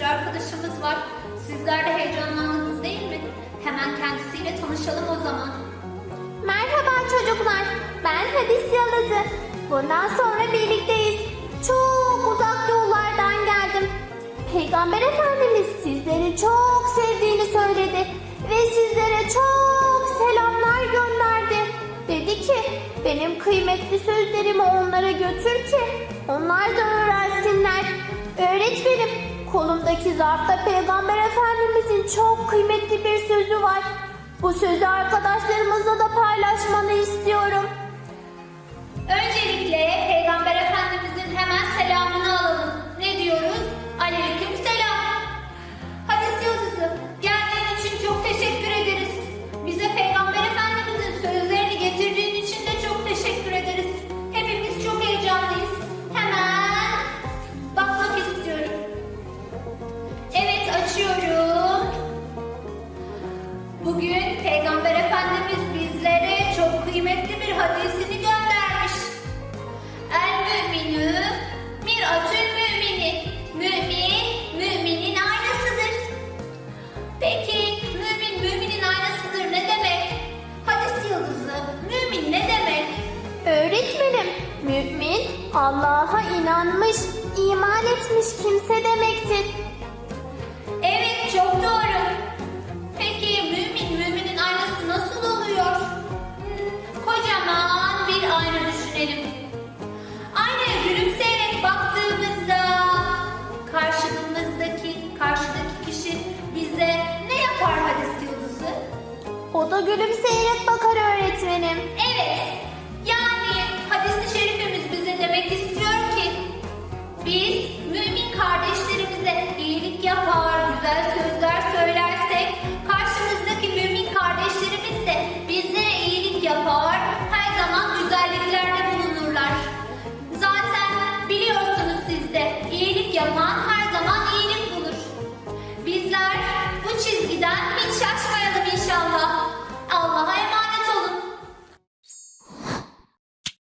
bir arkadaşımız var. Sizler de heyecanlandınız değil mi? Hemen kendisiyle tanışalım o zaman. Merhaba çocuklar. Ben Hadis Yıldızı. Bundan sonra birlikteyiz. Çok uzak yollardan geldim. Peygamber Efendimiz sizleri çok sevdiğini söyledi. Ve sizlere çok selamlar gönderdi. Dedi ki benim kıymetli sözlerimi onlara götür ki onlar da öğrensinler. Öğretmenim kolumdaki zarfta Peygamber Efendimizin çok kıymetli bir sözü var. Bu sözü arkadaşlarımızla Açıyorum. Bugün Peygamber Efendimiz bizlere çok kıymetli bir hadisini göndermiş. El müminü miratül mümini. Mümin, müminin aynasıdır. Peki mümin, müminin aynasıdır ne demek? Hadis yıldızı, mümin ne demek? Öğretmenim, mümin Allah'a inanmış, iman etmiş kimse demektir. O da gülümseyerek bakar öğretmenim. Evet,